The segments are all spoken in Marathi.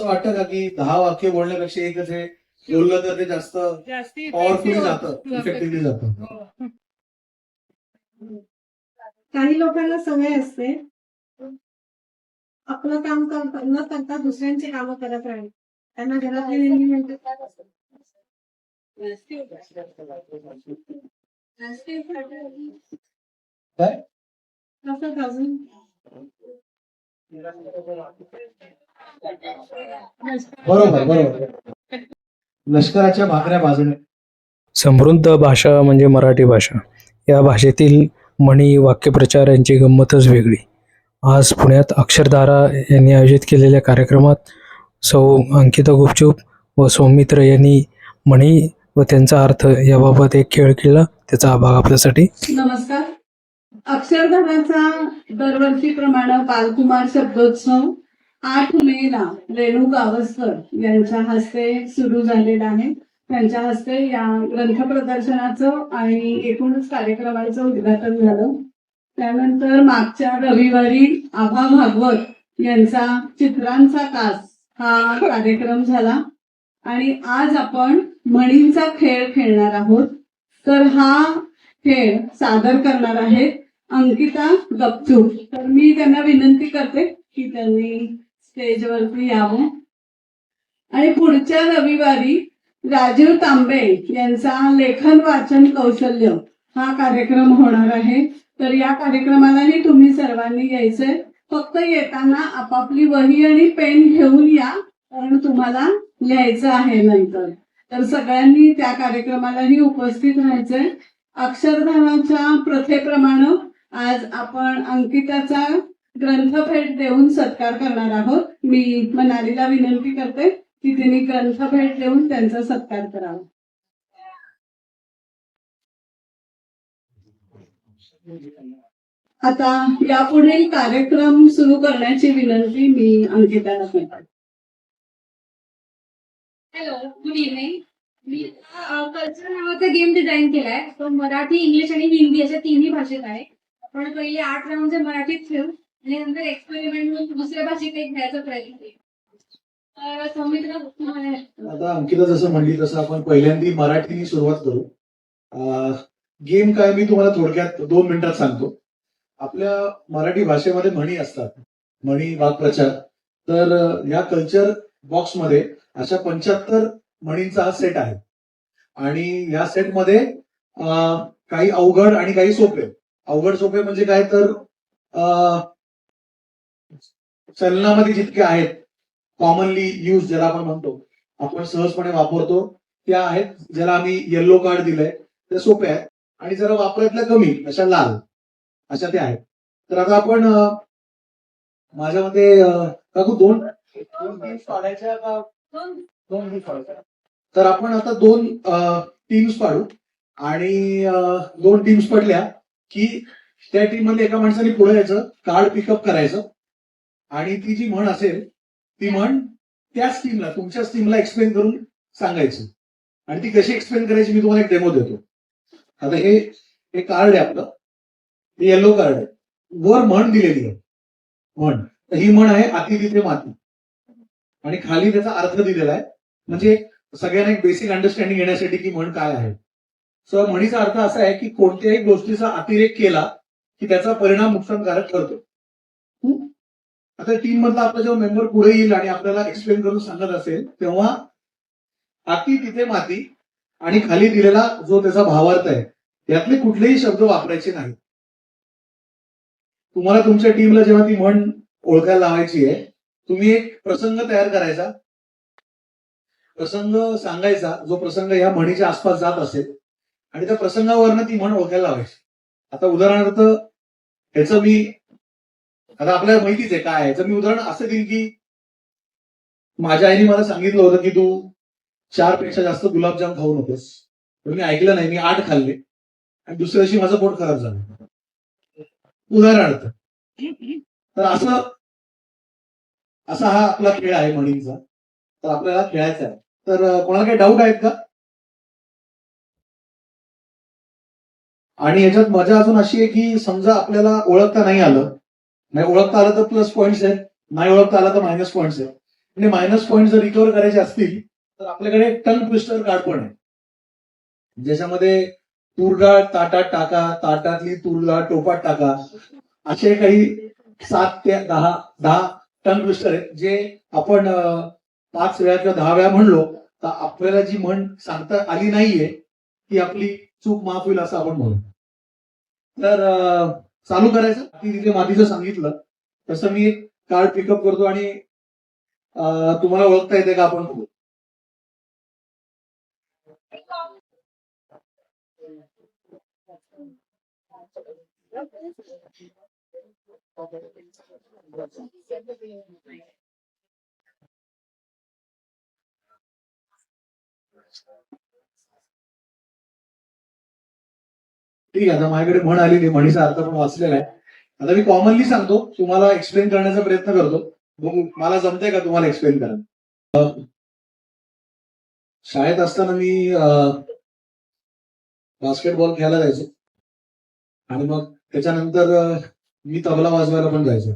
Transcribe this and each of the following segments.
असं वाटतं का की दहा वाक्य बोलण्यापेक्षा एकच हे बोललं तर ते जास्त जास्ती पॉवरफुली जातं. इफेक्टिव्हली जातं हो. काही लोकांना सवय असते आपलं काम कर- न करता दुसऱ्यांची कामं करत राहील त्यांना घरातली नेहमी म्हणते काय? अजून बरोबर बरोबर. लष्कराच्या भाकऱ्या भाजणे. समृद्ध भाषा म्हणजे मराठी भाषा. या भाषेतील म्हणी वाक्यप्रचार यांची गंमतच वेगळी. आज पुण्यात अक्षरधारा यांनी आयोजित केलेल्या कार्यक्रमात सौ अंकिता गुपचूप व सौमित्र यांनी म्हणी व त्यांचा अर्थ याबाबत एक खेळ केला. त्याचा भाग आपल्यासाठी. नमस्कार. अक्षरधराचा दरवर्षीप्रमाणे बालकुमार शब्दोत्सव आठ मे ला रेणू गावस्कर यांच्या हस्ते सुरू झालेला आहे. त्यांच्या हस्ते या ग्रंथ प्रदर्शनाचं आणि एकूणच कार्यक्रमाचं उद्घाटन झालं. त्यानंतर मागच्या रविवारी आभा भागवत यांचा चित्रांचा कास हा कार्यक्रम झाला. आणि आज आपण म्हणींचा खेळ खेळणार आहोत. तर हा खेळ सादर करणार आहेत अंकिता गपचूप. तर मी त्यांना विनंती करते की त्यांनी स्टेजवरती यावं. आणि पुढच्या रविवारी राजीव तांबे यांचा लेखन वाचन कौशल्य हा कार्यक्रम होणार आहे. तर या कार्यक्रमालाही तुम्ही सर्वांनी यायचंय फक्त येताना आपापली वही आणि पेन घेऊन या कारण तुम्हाला लिहायचं आहे नंतर. तर सगळ्यांनी त्या कार्यक्रमालाही उपस्थित राहायचंय. अक्षरधामाच्या प्रथेप्रमाणे आज आपण अंकिताचा ग्रंथभेट देऊन सत्कार करणार आहोत. मी मनालीला विनंती करते की तिने ग्रंथभेट देऊन त्यांचा सत्कार करावा. आता यापुढील कार्यक्रम सुरू करण्याची विनंती मी अंकिताला करते. हॅलो गुड इव्हनिंग मी कल्चर नावाचा गेम डिझाईन केलाय. तो मराठी इंग्लिश आणि हिंदी अशा तिन्ही भाषेत आहे. आपण पहिले आठ राऊंड मराठीत खेळू आणि नंतर एक्सपेरिमेंट म्हणून दुसऱ्या भाषेत एक घ्यायचा प्रयत्न केला. तर सौमित्र आता अंकिता जसं म्हणली तसं आपण पहिल्यांदा मराठीने सुरुवात करू. गेम काय मी तुम्हाला थोडक्यात दोन मिनिटात सांगतो. आपल्या मराठी भाषेमध्ये म्हणी असतात. म्हणी वाक्प्रचार. तर या कल्चर बॉक्समध्ये अशा पंच्याहत्तर म्हणींचा हा सेट आहे. आणि या सेटमध्ये काही अवघड आणि काही सोपे. अवघड सोपे म्हणजे काय तर चलनामध्ये जितके आहेत कॉमनली यूज ज्याला आपण म्हणतो आपण सहजपणे वापरतो त्या आहेत ज्याला आम्ही येल्लो कार्ड दिलंय ते सोपे आहेत. आणि जरा वापरातल्या कमी अशा लाल अशा त्या आहेत. तर आता आपण माझ्या मते काकू दोन पाडायच्या का? दोन. पाडायच्या तर आपण आता दोन टीम्स पाडू आणि दोन टीम्स पडल्या की त्या टीममध्ये एका माणसाने पुढे यायचं कार्ड पिकअप करायचं. आणि ती जी म्हण असेल ती म्हण त्याच टीमला तुमच्याच टीमला एक्सप्लेन करून सांगायची. आणि ती कशी एक्सप्लेन करायची मी तुम्हाला एक डेमो देतो. आता हे एक कार्ड आहे आपलं. हे येल्लो कार्ड आहे. वर म्हण दिलेली आहे. म्हण. तर ही म्हण आहे अति तिथे माती. आणि खाली त्याचा अर्थ दिलेला आहे. म्हणजे सगळ्यांना एक बेसिक अंडरस्टँडिंग येण्यासाठी की म्हण काय आहे. सो म्हणीचा अर्थ असा आहे की कोणत्याही गोष्टीचा अतिरेक केला की त्याचा परिणाम नुकसानकारक ठरतो. आता टीम मधला आपला जेव्हा मेंबर पुढे येईल आणि आपल्याला एक्सप्लेन करून सांगत असेल तेव्हा अति तिथे माती आणि खाली दिलेला जो त्याचा भावार्थ आहे त्यातले कुठलेही शब्द वापरायचे नाहीत. तुम्हाला तुमच्या टीमला जेव्हा ती म्हण ओळखायला लावायची आहे तुम्ही एक प्रसंग तयार करायचा. प्रसंग सांगायचा जो प्रसंग या म्हणीच्या आसपास जात असेल आणि त्या प्रसंगावरनं ती म्हण ओळखायला लावायची. आता उदाहरणार्थ ह्याचं मी आता आपल्याला माहितीच आहे काय आहे. तर मी उदाहरण असं देईन की माझ्या आईने मला सांगितलं होतं की तू चारपेक्षा जास्त गुलाबजाम खाऊ नकोस. पण मी ऐकलं नाही मी आठ खाल्ले. आणि दुसऱ्या दिवशी माझं पोट खराब झालं. उदाहरणार्थ. तर असं असा हा आपला खेळ आहे म्हणींचा. तर आपल्याला खेळायचा आहे. तर कोणाला काही डाऊट आहेत का? आणि याच्यात मजा अजून अशी आहे की समजा आपल्याला ओळखता नाही आलं नाही ओळखता आलं तर प्लस पॉईंट्स आहेत नाही ओळखता आलं तर मायनस पॉईंट्स आहेत. आणि मायनस पॉईंट जर रिकवर करायचे असतील तर आपल्याकडे एक टंग ट्विस्टर कार्ड पण आहे. ज्याच्यामध्ये तूर डाळ ताटात टाका ताटातली तूर डाळ टोपात टाका असे काही सात ते दहा दहा टन ट्विस्टर आहेत जे आपण पाच वेळा किंवा दहा वेळा म्हणलो तर आपल्याला जी म्हण सांगता आली नाहीये ती आपली चूक माफ होईल असं आपण म्हणू. तर चालू करायचं ती तिथे मातीचं सांगितलं तसं मी एक कार्ड पिकअप करतो आणि तुम्हाला ओळखता येते का आपण बघू. ठीक आहे आता माझ्याकडे म्हण आलेली म्हणीचा अर्थ पण वाचलेला आहे. आता मी कॉमनली सांगतो तुम्हाला एक्सप्लेन करण्याचा प्रयत्न करतो. मग मला जमतंय का तुम्हाला एक्सप्लेन करा शाळेत असताना मी बास्केटबॉल खेळायला जायचो. आणि मग त्याच्यानंतर मी तबला वाजवायला पण जायचो.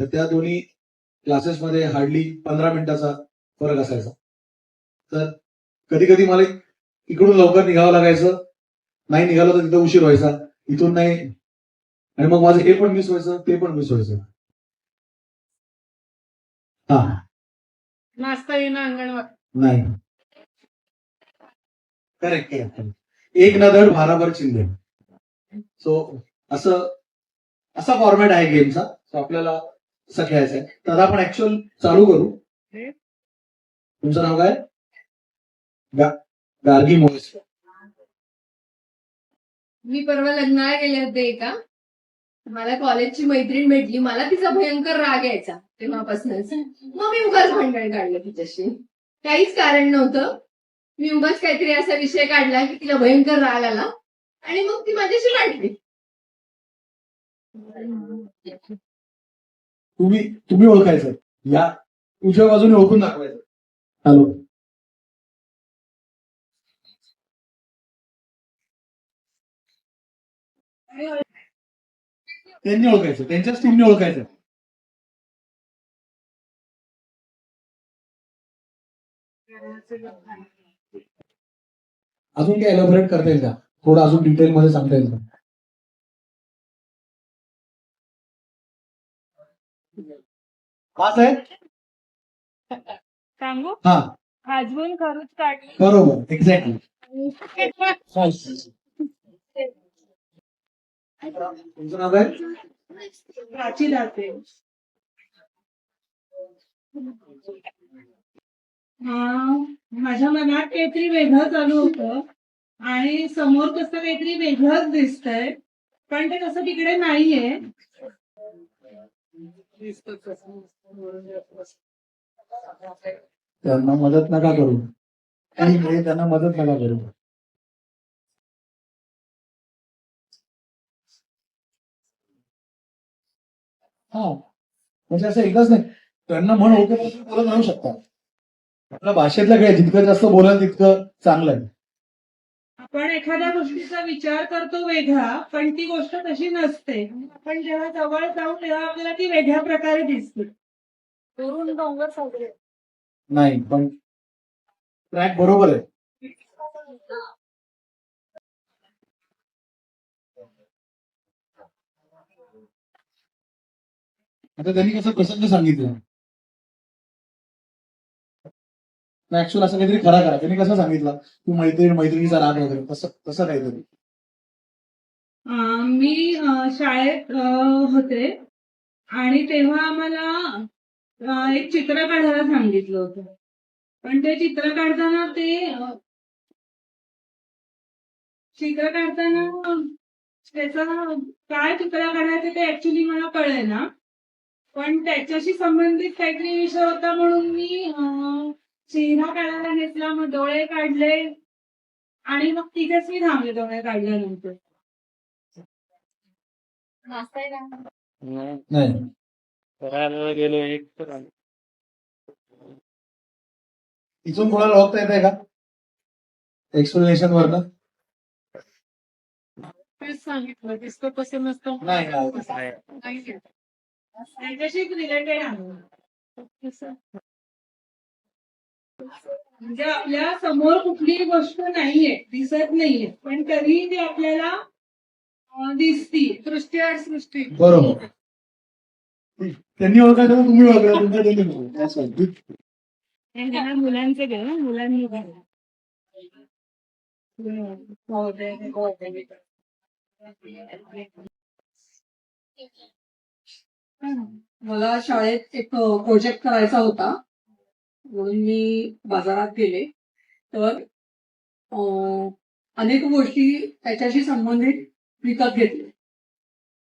तर त्या दोन्ही क्लासेसमध्ये हार्डली पंधरा मिनिटाचा फरक असायचा. तर कधी कधी मला इकडून लवकर निघावं लागायचं. नाही निघालो तर तिथं उशीर व्हायचा. इथून नाही. आणि मग माझं हे पण मिस व्हायचं ते पण मिस व्हायचं. हा. नाचता येणं अंगणवाडी. नाही. करेक्ट एक न धड भाराभर चिंधे सो असं असा फॉर्मॅट आहे गेमचा सो आपल्याला असं खेळायचं आहे. तर आता आपण ऍक्च्युअल चालू करू. तुमचं नाव काय? गा- गार्गी मोहिस मी परवा लग्नाला गेले होते एका. मला कॉलेजची मैत्रीण भेटली. मला तिचा भयंकर राग यायचा तेव्हापासूनच. मग मी उगाच भांडण काढलं तिच्याशी. काहीच कारण नव्हतं. मी उगाच काहीतरी असा विषय काढला की तिला भयंकर राग आला आणि मग ती माझ्याशी वाटली तुम्ही तुम्ही ओळखायचं. या उजव्या बाजूने ओळखून दाखवायचं. हॅलो. त्यांनी ओळखायचं त्यांच्याच टीमने ओळखायचं. अजून काय एलॅबोरेट करता येईल का? थोडं अजून डिटेल मध्ये सांगता येईल का? सांगू? हा. आजवून खरूच काढली. बरोबर एक्झॅक्टली तुमचं नाव काय? प्राची दाते माझ्या मनात काहीतरी वेगळं चालू होतं. आणि समोर तसं काहीतरी वेगळंच दिसतंय. पण ते तसं तिकडे नाहीये. त्यांना मदत नका करू. त्यांना मदत नका करू. हा. म्हणजे असं एकच नाही. त्यांना म्हण ओके बोलत राहू शकता आपल्या भाषेतलं काय जितकं जास्त बोलाल तितकं चांगलं आहे. आपण एखाद्या गोष्टीचा विचार करतो वेगळा पण ती गोष्ट तशी नसते. आपण जेव्हा जवळ जाऊ तेव्हा आपल्याला ती वेगळ्या प्रकारे दिसते. दुरून डोंगर साजरे नाही पण ट्रॅक बरोबर आहे. आता त्यांनी कसं प्रसंग सांगितलं. ऍक्च्युअल असं काहीतरी खरा करा. त्यांनी कसं सांगितलं? तू मैत्रीण मैत्रिणीचा राग वगैरे. तसं तसं काहीतरी. मी शाळेत होते. आणि तेव्हा आम्हाला एक चित्र काढायला सांगितलं होतं. पण ते चित्र काढताना ते चित्र काढताना त्याचा काय चित्र काढायचं ते ऍक्च्युली मला कळे ना पण त्याच्याशी संबंधित काहीतरी विषय होता म्हणून मी चेहरा काढायला घेतला मग डोळे काढले आणि मग तिथेच मी थांबले डोळे काढल्यानंतर. नाही. गेलो एक तर. इथून कोणाला ओळखता येत आहे का? एक्सप्लेनेशन वरनं? तेच सांगितलं दिसतो कसं नसतं. नाही. नाही. त्यांच्याशी रिलेटेड आहे. म्हणजे आपल्यासमोर कुठलीही गोष्ट नाहीये दिसत नाहीये पण तरीही ती आपल्याला दिसती दृष्टीआड सृष्टी. बरोबर. त्यांनी ओळखायचं तुम्ही ओळखला तुमच्या. मुलांचे घे ना मुलांनी मला शाळेत एक प्रोजेक्ट करायचा होता. म्हणून मी बाजारात गेले. तर अनेक गोष्टी त्याच्याशी संबंधित विकत घेतले.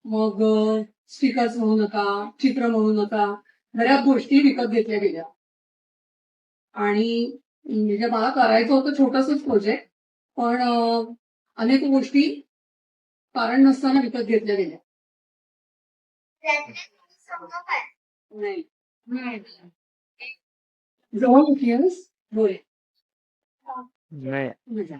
मग स्टिकर्स म्हणू नका चित्र म्हणू नका बऱ्याच गोष्टी विकत घेतल्या गेल्या. आणि म्हणजे मला करायचं होतं छोटसच प्रोजेक्ट पण अनेक गोष्टी कारण नसताना विकत घेतल्या गेल्या. नाही जवळ कुठली आहेस बोल नाही मजा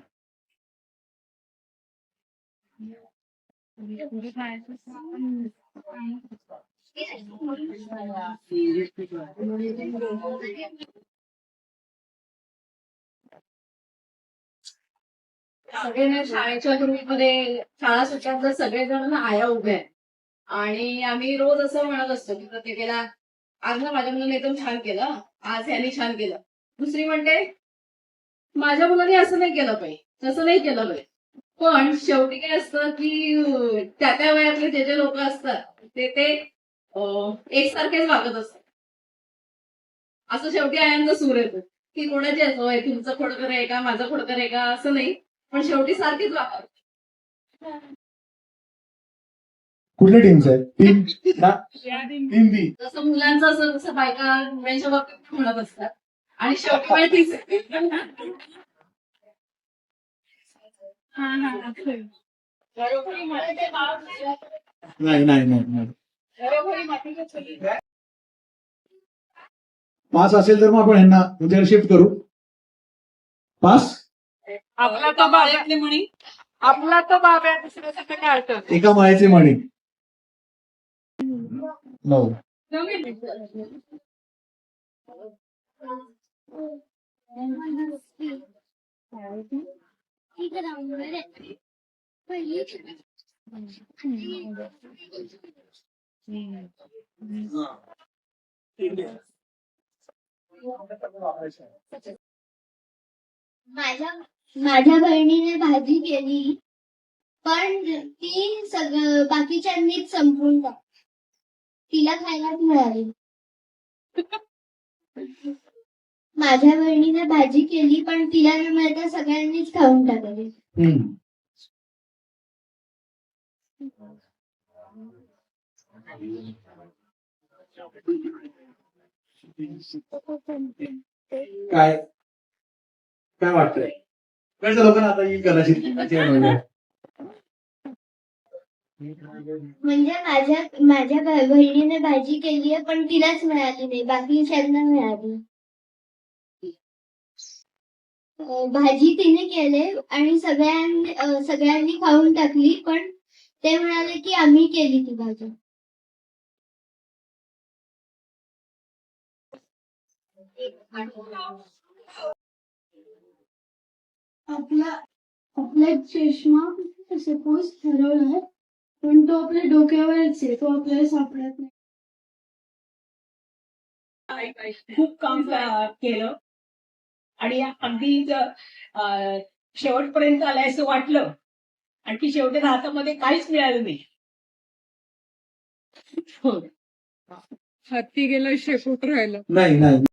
सगळे ना शाळेच्या ग्रुपमध्ये शाळा सुटल्यानंतर सगळेजण ना आया उभे आहेत आणि आम्ही रोज असं म्हणत असतो की प्रत्येकाला आज ना माझ्या मुलाने एकदम छान केलं आज यांनी छान केलं. दुसरी म्हणते माझ्या मुलाने असं नाही केलं पाहिजे तसं नाही केलं पाहिजे पण शेवटी काय असतं की त्या त्या वयातले जे जे लोक असतात ते ते एकसारखेच वागत असतात. असं शेवटी आयांचा सूर येतो की कोणाची असं तुमचं खोडकर आहे का? माझं खोडकर आहे का? असं नाही पण शेवटी सारखीच वागत कुठल्या टीमचं आहे टीम टीम बी जसं मुलांचं असं जसं बायका मुलांच्या बाबतीत म्हणत असतात. आणि शेवटी पण तीच नाही नाही नाही नाही. पास असेल तर मग आपण ह्यांना उद्या शिफ्ट करू. पास आपला तो बाब्यातले म्हणी आपला तो बाब्या दुसऱ्यासाठी काय एका माळ्याचे मणी नऊ माझ्या माझ्या बहिणीने भाजी केली पण ती सगळं बाकीच्यांनीच संपवून टाकली. तिला खायलाच मिळाली माझ्या बहिणीने भाजी केली पण तिला न मिळता सगळ्यांनीच खाऊन टाकली हम्म. काय काय वाटतंय कळतं लोकांना आता येईल कदाचित. म्हणजे माझ्या माझ्या बहिणीने भाजी केली आहे पण तिलाच मिळाली नाही. बाकी सगळ्यांना मिळाली भाजी तिने केले आणि सगळ्यांनी सगळ्यांनी खाऊन टाकली पण ते म्हणाले की आम्ही केली ती भाजी. आपला आपला चष्मा सपोज ठरवलाय? पण तो आपल्या डोक्यावरच आहे. तो आपल्याला सापडत नाही. खूप काम केलं. आणि अगदी शेवटपर्यंत आलाय असं वाटलं. आणखी शेवटी हातामध्ये काहीच मिळालं नाही. हत्ती गेलं शेपूट राहिलं. नाही नाही.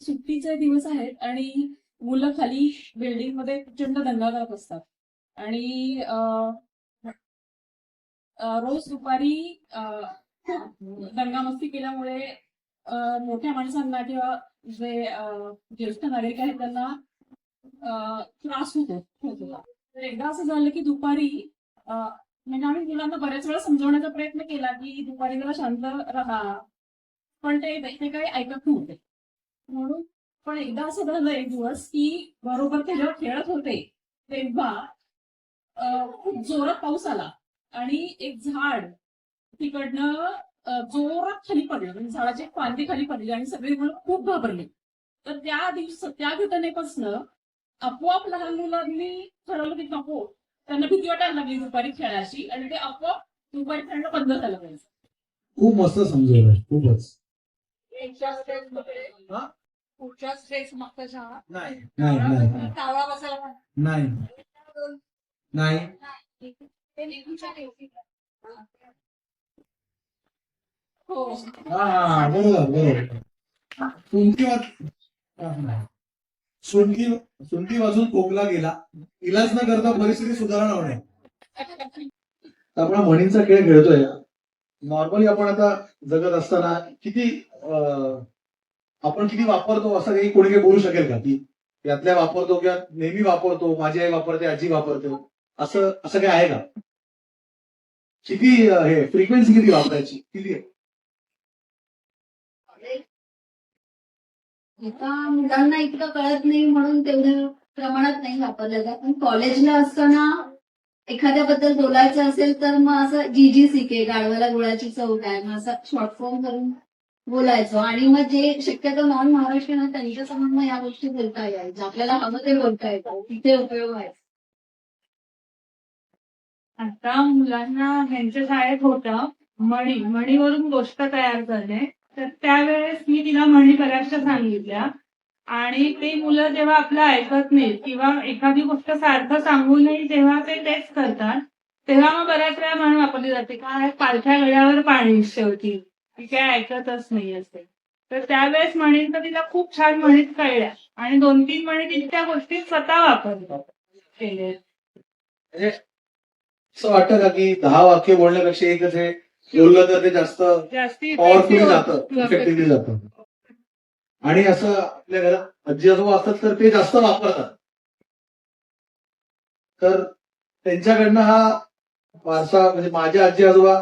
सुट्टीचे दिवस आहेत आणि मुलं खाली बिल्डिंगमध्ये प्रचंड दंगा करत असतात. आणि रोज दुपारी दंगामस्ती केल्यामुळे मोठ्या माणसांना किंवा जे ज्येष्ठ नागरिक आहेत त्यांना त्रास होतो. तर एकदा असं झालं की दुपारी म्हणजे आम्ही मुलांना बऱ्याच वेळा समजवण्याचा प्रयत्न केला की दुपारी जरा शांत राहा. पण ते ते काही ऐकत नव्हते. म्हणून पण एकदा असं झालं एक दिवस की बरोबर ते जेव्हा खेळत होते तेव्हा खूप जोरात पाऊस आला आणि एक झाड तिकडनं जोरात खाली पडलं. म्हणजे झाडाची एक फांदी खाली पडली आणि सगळी मुलं खूप घाबरली. तर त्या दिवस त्या घटनेपासून आपोआप लहान मुलांनी ठरवलं की नको त्यांना भीती वाटायला लागली दुपारी खेळायची आणि ते आपोआप दुपारी खेळणं बंद झालं पाहिजे खूप मस्त समजवलं खूपच. पुढच्या हा? स्टेज मागच्या नाही नाही नाही. टाळा बसायला. नाही. नाही. हो. बरोबर बरोबर. सुंठी वाजून कोकला गेला. इलाज न करता परिस्थिती सुधारणा होणे. आपण म्हणींचा खेळ खेळतोय. नॉर्मली आपण आता जगत असताना किती आपण किती वापरतो असं काही कोणी काही बोलू शकेल का? की यातल्या वापरतो किंवा नेहमी वापरतो माझी आई वापरते आजी वापरते. असं असं काय आहे का? किती हे फ्रिक्वेन्सी किती वापरायची? किती? आता मुलांना इतकं कळत नाही म्हणून तेवढ्या प्रमाणात नाही वापरलं जात. पण कॉलेजला असताना एखाद्याबद्दल बोलायचं असेल तर मग असं जी जी सी के गाडवाला गुळाची चव काय? मग असं शॉर्ट फॉर्म करून बोलायचो. आणि मग जे शक्यतो नॉन महाराष्ट्रीयन त्यांच्यासमोर मग या गोष्टी बोलता यायच्या. आपल्याला हवं ते बोलता येतं. तिथे उपयोग व्हायचा. आता मुलांना ह्यांच्या शाळेत होतं मणी मणीवरून गोष्ट तयार करणे. तर त्यावेळेस मी तिला म्हणी बऱ्याचशा सांगितल्या. आणि ते मुलं जेव्हा आपलं ऐकत नाहीत किंवा एखादी गोष्ट सारखं सांगूनही जेव्हा ते तेच करतात तेव्हा मग बऱ्याच वेळा म्हण वापरली जाते का पालथ्या गळ्यावर पाणी शेवटी ती काय ऐकतच नाही असे तर त्यावेळेस म्हणीन तर तिला खूप छान म्हणीत कळल्या. आणि दोन तीन म्हणीत इतक्या त्या गोष्टी स्वतः वापरल्या म्हणजे केल्या असं वाटतं का की दहा वाक्य बोलण्यापेक्षा एकच हे बोललं तर ते जास्त पॉवरफुली effective जातं. इफेक्टिव्हली जातं. आणि असं आपल्या घरात आजी आजोबा असतात तर ते जास्त वापरतात. तर त्यांच्याकडनं हा वारसा म्हणजे माझ्या आजी आजोबा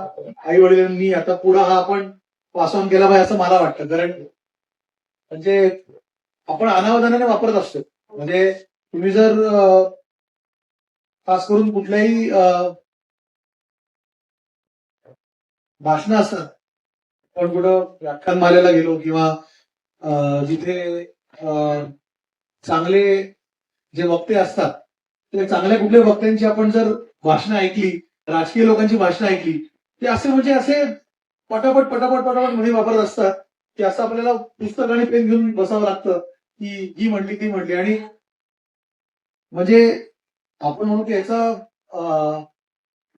आई वडिलांनी आता पुढे हा आपण पास ऑन केला पाहिजे असं मला वाटतं. कारण म्हणजे आपण अनावधानाने वापरत असतो. म्हणजे तुम्ही जर खास करून कुठल्याही भाषणं असतात. आपण कुठं व्याख्यानमालेला गेलो किंवा अं, जिथे चांगले जे वक्ते असतात ते चांगल्या कुठल्या वक्त्यांची आपण जर भाषणं ऐकली राजकीय लोकांची भाषणं ऐकली ते असे म्हणजे असे पटापट पटापट पटापटमध्ये वापरत असतात की असं आपल्याला पुस्तक आणि पेन घेऊन बसावं लागतं की ही म्हणली ती म्हणली. आणि म्हणजे आपण म्हणू की याचा अं,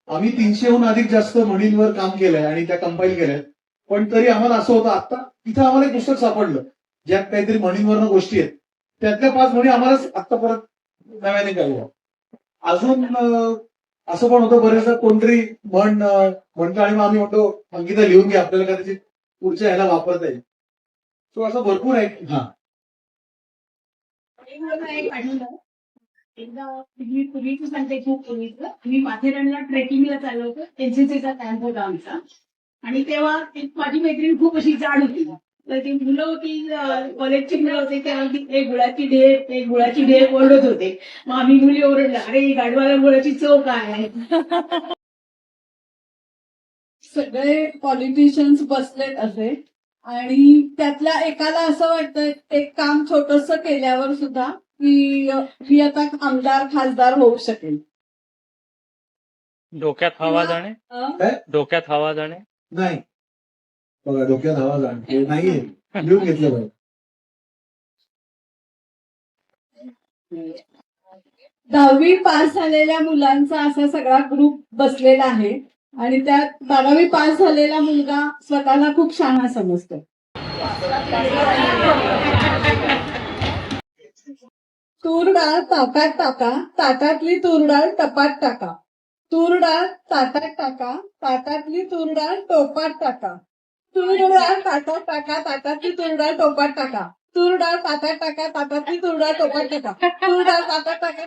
आम्ही तीनशेहून अधिक जास्त म्हणींवर काम केलंय आणि त्या कंपाईल केल्या पण तरी आम्हाला असं होतं आता तिथं आम्हाला एक पुस्तक सापडलं ज्यात काहीतरी म्हणींवरनं गोष्टी आहेत. त्यातल्या पाच म्हणी आम्हालाच आता परत नव्याने कळल्या अजून असं पण होतं बरेचदा कोणतरी म्हण म्हणतो म्हणतं आणि मग आम्ही म्हणतो अंकिता लिहून घ्या आपल्याला कदाचित पुढच्या ह्याला वापरता येईल. तो असं भरपूर आहे. हा एक मला एक आठवलं एकदा मी पूर्वीच सांगते खूप पूर्वीचं. मी माथेरानला ट्रेकिंगला चाललो होतो. एनसीसीचा कॅम्प होता आमचा. आणि तेव्हा एक माझी मैत्रीण खूप अशी जाड होती. तर ती मुलं होती कॉलेजची मुलं होती. तेव्हा ती एक गुळाची ढेप एक गुळाची ढेप ओरडत होते. मग आम्ही मुली ओरडला अरे गाडवाला गुळाची चव काय आहे? सगळे पॉलिटिशियन्स बसलेत असे. आणि त्यातल्या एकाला असं वाटतं एक काम छोटस केल्यावर सुद्धा की मी आता आमदार खासदार होऊ शकेल. डोक्यात हवा जाणे? अ? डोक्यात हवा जाणे? नाही. बघा डोक्यात हवा जाण. हे नाहीये. लिहून घेतलं पाहिजे. दहावी पास झालेल्या मुलांचा असा सगळा ग्रुप बसलेला आहे. आणि त्यात बारावी पास झालेला मुलगा स्वतःला खूप शहाणा समजतो. तूर डाळ ताटात टाका ताटातली तूर डाळ टपात टाका तूर डाळ ताटात टाका ताटातली तूर डाळ टोपात टाका तूर डाळ ताटात टाका ताटातली तूर डाळ टोपात टाका तूर डाळ ताटात टाका ताटातली तूर डाळ टोपात टाका तूर डाळ ताटात टाका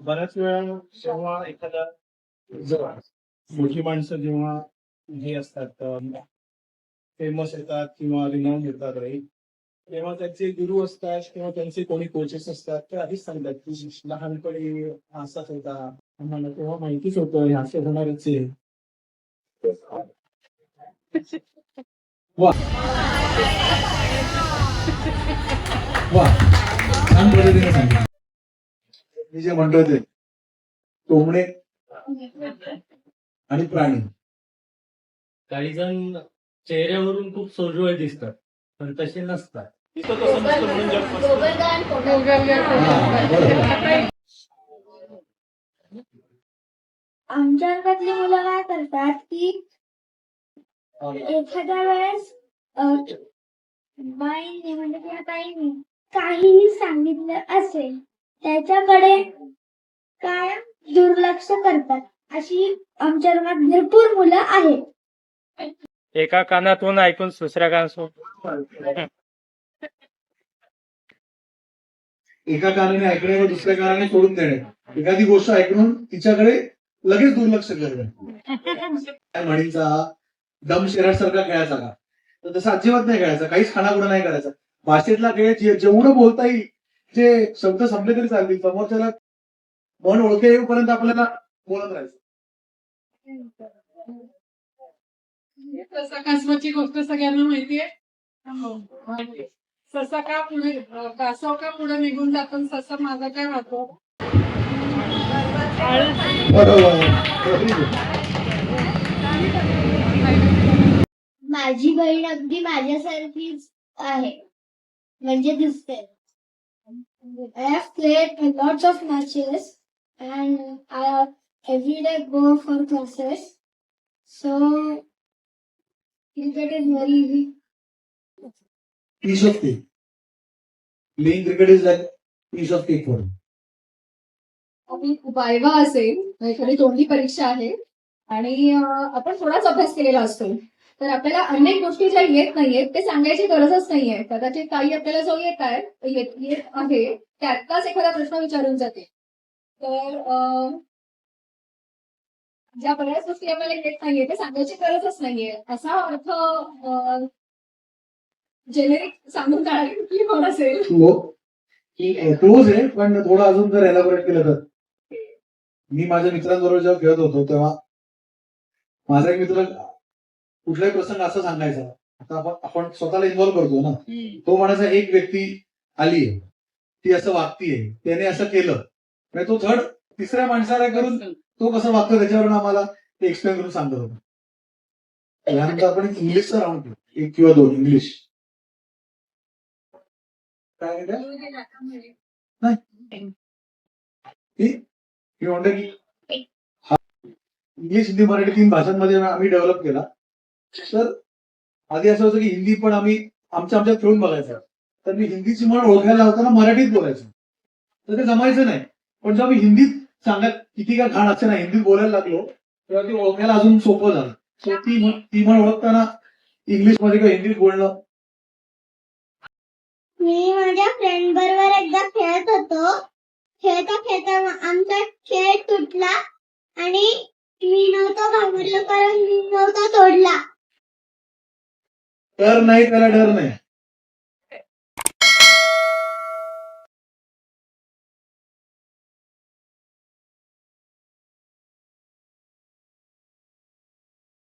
बऱ्याच वेळा जेव्हा एखादा जर मोठी माणसं जेव्हा हे असतात फेमस येतात किंवा रिनाऊन येतात राईट तेव्हा त्यांचे गुरु असतात किंवा त्यांचे कोणी कोचेस असतात ते आधीच सांगतात की लहानपणी असाच होता. आम्हाला तेव्हा माहितीच होतं हे असे होणारच आहे. वा. छान पद्धतीने सांगितलं. मी जे म्हणतोय ते टोमणे आणि प्राणी. काही जण चेहऱ्यावरून खूप सोजवळ दिसतात पण तसे नसतात. हा. आमच्या वर्गातली मुलं काय करतात की एखाद्या वेळेस बाईंनी म्हणजे किंवा ताईंनी काहीही सांगितलं असेल त्याच्याकडे काय दुर्लक्ष करतात अशी आमच्या वर्गात भरपूर मुलं आहेत. एका कानातून ऐकून दुसऱ्या कानातून एका कानाने ऐकणे व दुसऱ्या कानाने सोडून देणे. एखादी गोष्ट ऐकून तिच्याकडे लगेच दुर्लक्ष करणे. त्या म्हणीचा दम सारखा खेळायचा का? तर तसं अजिबात नाही खेळायचा. काहीच खाणाखुणा नाही करायचा. भाषेतला खेळ जेवढं बोलता येईल जे शब्द संपले तरी चालतील. समोरच्याला मन ओळखे येऊपर्यंत आपल्याला बोलत राहायचं. ससा कासवाची गोष्ट सगळ्यांना माहितीये. हो. ससा का पुढे कासव का पुढे निघून जातो ससा माझा काय राहतो माझी बहीण अगदी माझ्यासारखीच आहे. म्हणजे दिसते. I have played lots of matches and I every day go for classes so piece of cake. Playing cricket is like piece of cake for him. आणि वायवा असेल एखादी तोंडी परीक्षा आहे. आणि आपण थोडाच अभ्यास केलेला असतो. तर आपल्याला अनेक गोष्टी ज्या येत नाहीयेत ते सांगायची गरजच नाहीये. कदाचित काही आपल्याला जो येत आहे येत आहे त्यातलाच एखादा प्रश्न विचारून जाते. तर ज्या बऱ्याच गोष्टी आपल्याला येत नाहीये ते सांगायची गरजच नाहीये. असा अर्थ जेनेरिक सांगून जाणारी कुठली म्हण असेल? क्लोज आहे पण थोडं अजून जर एलॅबोरेट केलं तर. मी माझ्या मित्रांबरोबर जेव्हा खेळत होतो तेव्हा माझा एक मित्र कुठलाही प्रसंग असं सांगायचा. आता आपण आपण स्वतःला इन्व्हॉल्व करतो ना. तो म्हणायचा एक व्यक्ती आली आहे ती असं वागतीये. त्याने असं केलं. म्हणजे तो थर्ड तिसऱ्या माणसाला करून तो कसं वागतो त्याच्यावरून आम्हाला ते एक्सप्लेन करून सांगत. होता त्यानंतर आपण इंग्लिशचा राऊंड घेऊ. एक किंवा दोन इंग्लिश काय म्हणतो? की हा इंग्लिश हिंदी मराठी तीन भाषांमध्ये आम्ही डेव्हलप केला. तर आधी असं होतं की हिंदी पण आम्ही आमच्या आमच्यात खेळून बघायचं. तर मी हिंदीची म्हण ओळखायला लावताना मराठीत बोलायचो. तर ते जमायचं नाही. पण जेव्हा मी हिंदीत सांगत किती का घाण असते ना हिंदीत बोलायला लागलो तेव्हा ती ओळखायला अजून सोपं झालं. सो ती ती म्हण ओळखताना इंग्लिशमध्ये किंवा हिंदीत बोलणं. मी माझ्या फ्रेंड बरोबर एकदा खेळत होतो. खेळता खेळता आमचा खेळ तुटला आणि मी नव्हतो घाबरलो कारण मी नव्हता तोडला. तर नाही त्याला डर नाही.